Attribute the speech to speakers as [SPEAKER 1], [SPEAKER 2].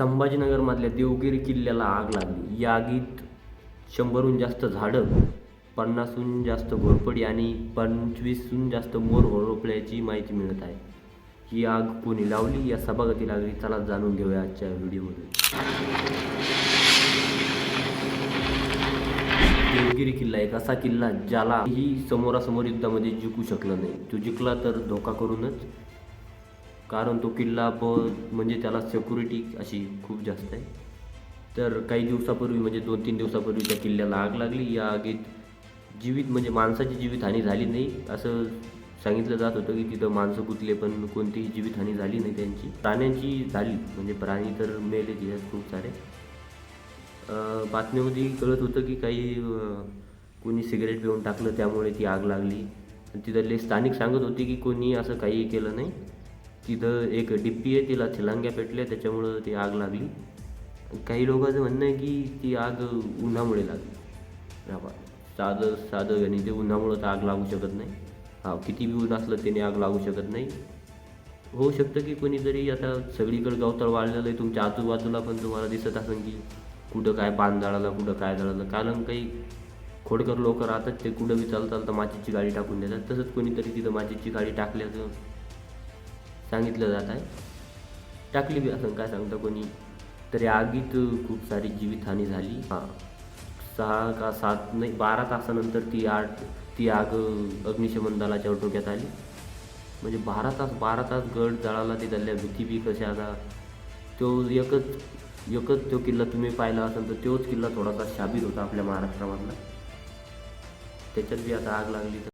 [SPEAKER 1] संभाजीनगरमधल्या देवगिरी किल्ल्याला आग लागली. या आगीत शंभरहून जास्त झाडं पन्नासहून जास्त घोरपडी आणि पंचवीसहून जास्त मोर होरपल्याची माहिती मिळत आहे. ही आग कोणी लावली? या सभागती लागली. चला जाणून घेऊया आजच्या व्हिडिओमध्ये. देवगिरी किल्ला एक असा किल्ला ज्याला ही समोरासमोर युद्धामध्ये जिंकू शकलं नाही. तो जिंकला तर धोका करूनच कारण तो किल्ला ब म्हणजे त्याला सिक्युरिटी अशी खूप जास्त आहे. तर काही दिवसापूर्वी म्हणजे दोन तीन दिवसापूर्वी त्या किल्ल्याला आग लागली. या आगीत जीवित म्हणजे माणसाची जीवितहानी झाली नाही असं सांगितलं जात होतं की तिथं माणसं गुतले पण कोणतीही जीवितहानी झाली नाही त्यांची. प्राण्यांची झाली म्हणजे प्राणी तर मेले तिथ्यात खूप सारे. बातमीमध्ये कळत होतं की काही कोणी सिगरेट पिऊन टाकलं त्यामुळे ती आग लागली. तिथले स्थानिक सांगत होते की कोणी असं काही केलं नाही. तिथं एक डिप्पी आहे तिला थिलांग्या पेटल्या त्याच्यामुळं ती आग लागली. काही लोकांचं म्हणणं आहे की ती आग उन्हामुळे लागली. हा बा साधं साधं आणि ते उन्हामुळं तर आग लागू शकत नाही. हा किती बी ऊन असलं त्याने आग लागू शकत नाही. होऊ शकतं की कोणीतरी आता सगळीकडे गवताळ वाढलेलं आहे तुमच्या आजूबाजूला पण तुम्हाला दिसत असेल की कुठं काय पान जळालं कुठं काय जाळालं कारण काही खोडकर लोक राहतात ते कुठं बी चालता चालता माचीची गाडी टाकून देतात. तसंच कोणीतरी तिथं माचीची गाडी टाकल्याचं सांगितलं जात आहे. टाकली बी असं काय सांगतं कोणी? तरी आगीत खूप सारी जीवितहानी झाली. हां. सहा का सात नाही बारा तासानंतर ती आठ ती आग अग्निशमन दलाच्या डोक्यात आली. म्हणजे बारा तास बारा तास गड जळाला ते झाल्या भीती बी कशा आता? तो एकच एकच तो किल्ला तुम्ही पाहिला असाल तर तोच किल्ला थोडासा शाबीर होता आपल्या महाराष्ट्रामधला. त्याच्यात बी आता आग लागली तर